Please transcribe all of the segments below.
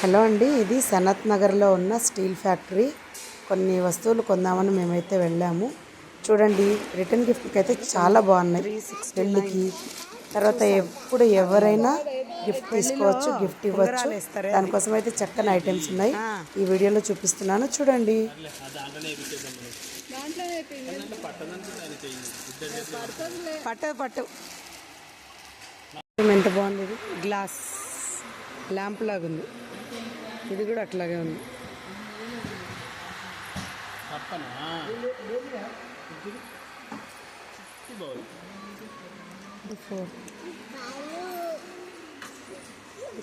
Hello అండి ఇది సనత్ నగర్లో ఉన్న స్టీల్ ఫ్యాక్టరీ. కొన్ని వస్తువులు కొందామని మేమైతే వెళ్ళాము. చూడండి రిటర్న్ గిఫ్ట్కి అయితే చాలా బాగున్నాయి. పెళ్ళికి తర్వాత ఎప్పుడు ఎవరైనా గిఫ్ట్ తీసుకోవచ్చు గిఫ్ట్ ఇవ్వచ్చు. దానికోసం అయితే చక్కని ఐటమ్స్ ఉన్నాయి. ఈ వీడియోలో చూపిస్తున్నాను. చూడండి. పట్టు పట్టు ఎంత బాగుంది ఇది? గ్లాస్ ల్యాంప్ లాగా ఉంది ఇది కూడా అట్లాగే ఉంది ఫోర్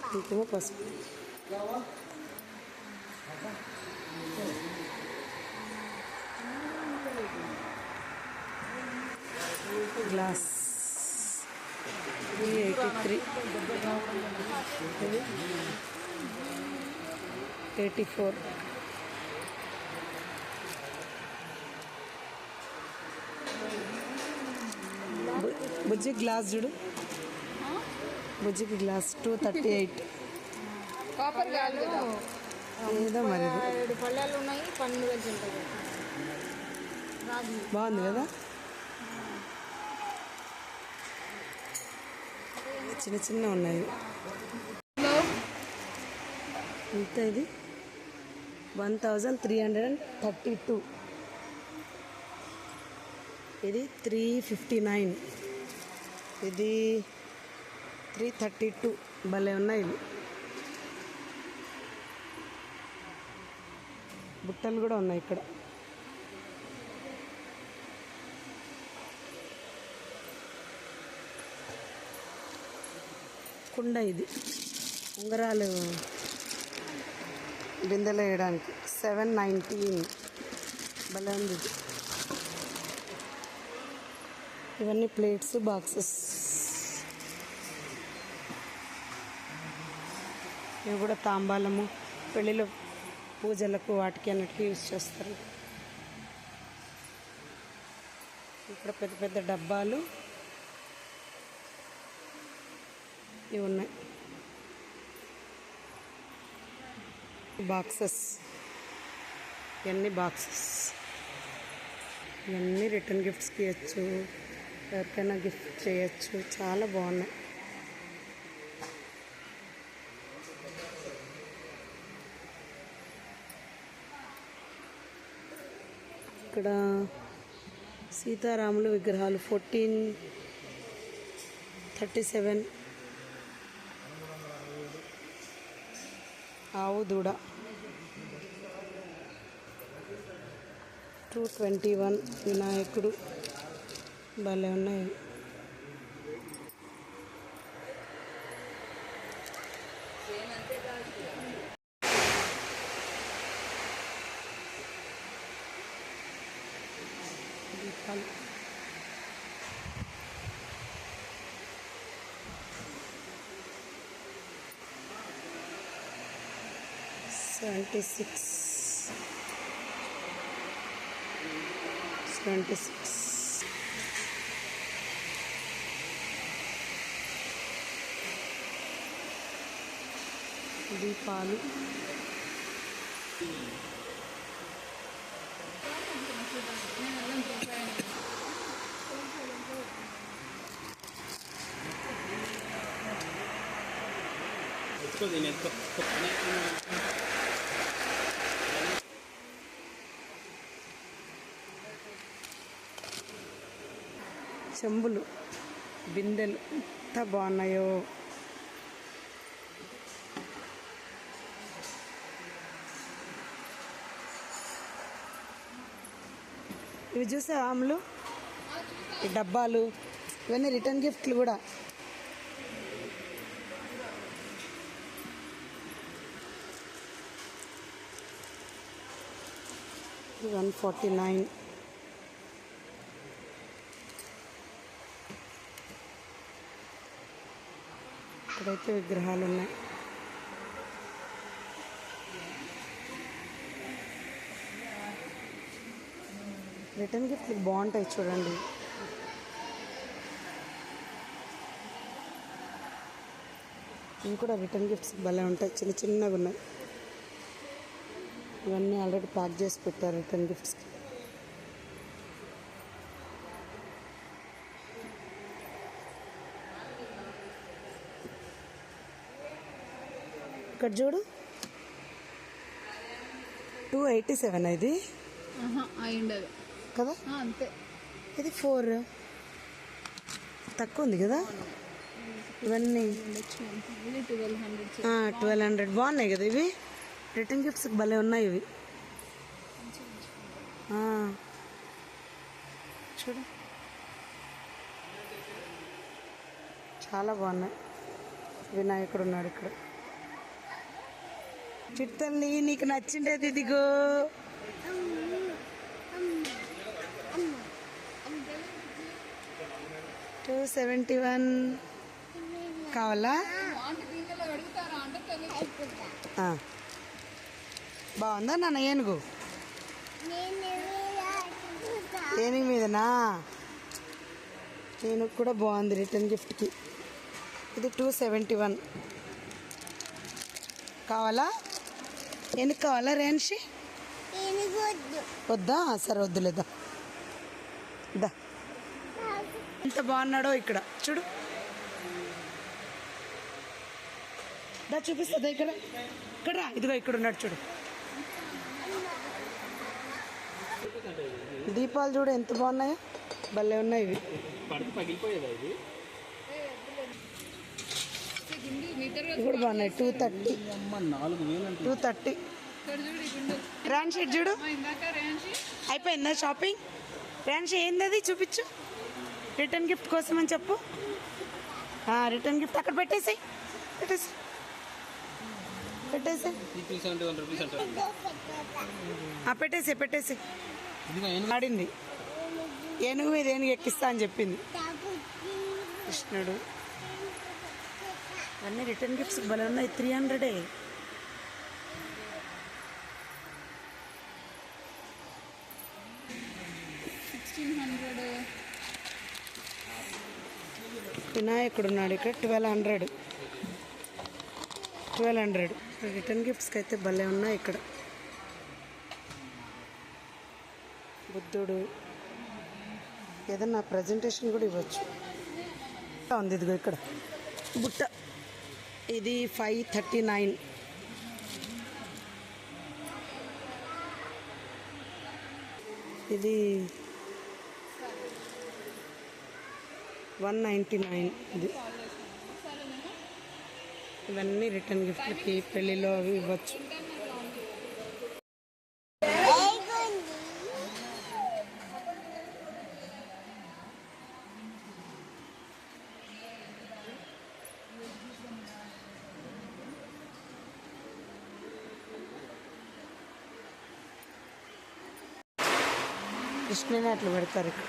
కుంకుమ పసుపు గ్లాస్ ఇది ఎయిటీ త్రీ ఇది ఎయిటీ ఫోర్ బుజ్జి గ్లాస్ చూడు బుజ్జికి glass two thirty eight copper ఏదో మరి. పళ్ళాలు ఉన్నాయి పన్నెండు వేలు బాగుంది కదా? చిన్న చిన్న ఉన్నాయి. ఎంత ఇది? One thousand three hundred and thirty two ఇది త్రీ ఫిఫ్టీ నైన్ ఇది త్రీ థర్టీ టూ భలే ఉన్నాయి ఇవి. బుట్టలు కూడా ఉన్నాయి ఇక్కడ. కుండ ఇది. ఉంగరాలు బిందెలు వేయడానికి సెవెన్ నైన్టీన్. భలే ఉంది ఇవన్నీ ప్లేట్స్ బాక్సెస్. ఇవి కూడా తాంబాలము. పెళ్ళిలో పూజలకు వాటికి అన్నిటికీ యూజ్ చేస్తారు. ఇక్కడ పెద్ద పెద్ద డబ్బాలు. ఇవి ఉన్నాయి. బాక్సెస్. ఇవన్నీ బాక్సెస్? ఇవన్నీ రిటర్న్ గిఫ్ట్స్కి ఇవ్వచ్చు ఎవరికైనా గిఫ్ట్ చేయొచ్చు? చాలా బాగున్నాయి. ఇక్కడ సీతారాములు విగ్రహాలు ఫోర్టీన్ థర్టీ సెవెన్ ఆవు దూడ. టూ ట్వంటీ వన్ వినాయకుడు. భలే ఉన్నాయి. దీపాలు. సెవెంటీ సిక్స్ సెవెంటీ సిక్స్ దీపాలు చెంబులు బిందెలు ఎంత బాగున్నాయో. ఇవి చూసా ఆములు? ఈ డబ్బాలు ఇవన్నీ రిటర్న్ గిఫ్ట్లు కూడా. One forty nine. ఇక్కడైతే విగ్రహాలు ఉన్నాయి రిటర్న్ గిఫ్ట్లు బాగుంటాయి చూడండి. ఇవి కూడా రిటర్న్ గిఫ్ట్స్ భలే ఉంటాయి. చిన్న చిన్నగా ఉన్నాయి. ఇవన్నీ ఆల్రెడీ ప్యాక్ చేసి పెట్టారు రిటర్న్ గిఫ్ట్స్కి. ఇక్కడ చూడు. టూ ఎయిటీ సెవెన్ ఇది కదా? అంతే. ఇది ఫోర్ తక్కువ ఉంది కదా? ఇవన్నీ. ట్వెల్వ్ హండ్రెడ్ బాగున్నాయి కదా ఇవి? రిటర్న్ గిఫ్ట్స్ భలే ఉన్నాయి ఇవి. చూడు. చాలా బాగున్నాయి. వినాయకుడు ఉన్నాడు ఇక్కడ. చిట్టల్ని నీకు నచ్చిండేది ఇదిగో. టూ సెవెంటీ వన్ కావాలా? బాగుందా నాన్న ఏనుగు? ఏనుగు మీదనా? ఏనుగు కూడా బాగుంది రిటర్న్ గిఫ్ట్కి. ఇది టూ సెవెంటీ వన్. కావాలా? ఏనుగు కావాలా రేన్షి వద్దా? సరే వద్దులేదా దా. ఎంత బాగున్నాడో ఇక్కడ. చూడు. దా చూపిస్తుందా ఇక్కడ? ఇక్కడ రా, ఇదిగో ఇక్కడ ఉన్నాడు చూడు. దీపాలు చూడు ఎంత బాగున్నాయో. భలే ఉన్నాయి ఇవి. పడితే బాగున్నాయి. టూ థర్టీ టూ థర్టీ ర్యాన్ షీట్ చూడు. అయిపోయిందా షాపింగ్ ర్యాన్ షీట్ ఏంది అది? చూపించు. రిటర్న్ గిఫ్ట్ కోసం అని చెప్పు. రిటర్న్ గిఫ్ట్ అక్కడ పెట్టేసి పెట్టేసి పెట్టేసి పెట్టేసి పెట్టేసి ఏనుగు ఆడింది. ఏనుగు మీద ఏనుగు ఎక్కిస్తా అని చెప్పింది. కృష్ణుడు. అన్నీ రిటర్న్ గిఫ్ట్స్ భలే ఉన్నాయి. త్రీ హండ్రెడే. వినాయకుడు ఉన్నాడు ఇక్కడ. Twelve hundred. Twelve hundred. Return గిఫ్ట్స్కి అయితే భలే ఉన్నాయి ఇక్కడ. బుద్ధుడు. ఏదన్నా ప్రజెంటేషన్ కూడా ఇవ్వచ్చు. ఉంది ఇదిగో ఇక్కడ. బుట్ట. ఇది ఫైవ్ థర్టీ నైన్. ఇది వన్ నైంటీ నైన్ ఇది. ఇవన్నీ రిటర్న్ గిఫ్ట్లకి పెళ్ళిలో అవి ఇవ్వచ్చు. కృష్ణని అట్లా పెడతారు ఇక్కడ.